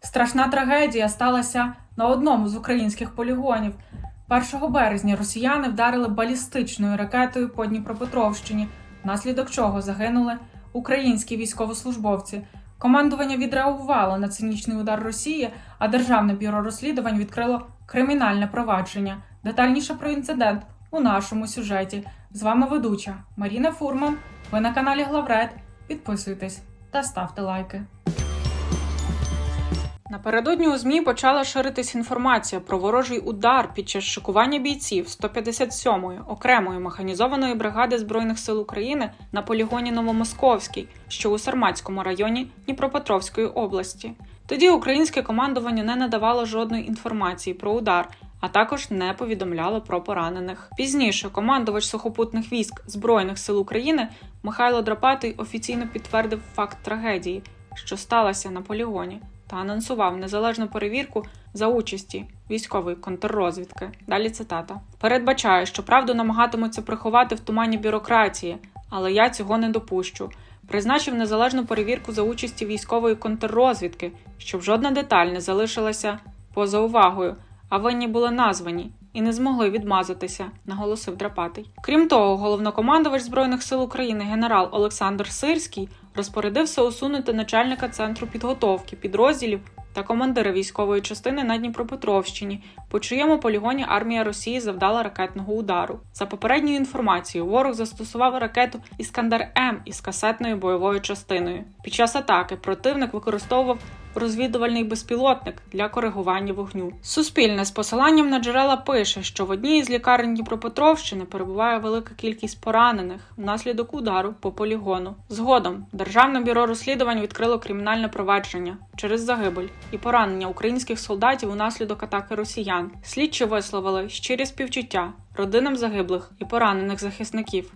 Страшна трагедія сталася на одному з українських полігонів. 1 березня росіяни вдарили балістичною ракетою по Дніпропетровщині, внаслідок чого загинули українські військовослужбовці. Командування відреагувало на цинічний удар Росії, а Державне бюро розслідувань відкрило кримінальне провадження. Детальніше про інцидент у нашому сюжеті. З вами ведуча Маріна Фурман. Ви на каналі Главред. Підписуйтесь та ставте лайки. Напередодні у ЗМІ почала ширитись інформація про ворожий удар під час шикування бійців 157-ї окремої механізованої бригади Збройних сил України на полігоні Новомосковський, що у Сарматському районі Дніпропетровської області. Тоді українське командування не надавало жодної інформації про удар, а також не повідомляло про поранених. Пізніше командувач сухопутних військ Збройних сил України Михайло Драпатий офіційно підтвердив факт трагедії, що сталася на полігоні, та анонсував незалежну перевірку за участі військової контррозвідки. Далі цитата: передбачаю, що правду намагатимуться приховати в тумані бюрократії, але я цього не допущу. Призначив незалежну перевірку за участі військової контррозвідки, щоб жодна деталь не залишилася поза увагою, а винні були названі і не змогли відмазатися, наголосив Драпатий. Крім того, головнокомандувач збройних сил України генерал Олександр Сирський розпорядився усунути начальника центру підготовки підрозділів та командира військової частини на Дніпропетровщині, по чиєму полігоні армія Росії завдала ракетного удару. За попередньою інформацією, ворог застосував ракету Іскандер М із касетною бойовою частиною. Під час атаки противник використовував розвідувальний безпілотник для коригування вогню. Суспільне з посиланням на джерела пише, що в одній із лікарень Дніпропетровщини перебуває велика кількість поранених внаслідок удару по полігону. Згодом Державне бюро розслідувань відкрило кримінальне провадження через загибель і поранення українських солдатів унаслідок атаки росіян. Слідчі висловили щирі співчуття родинам загиблих і поранених захисників.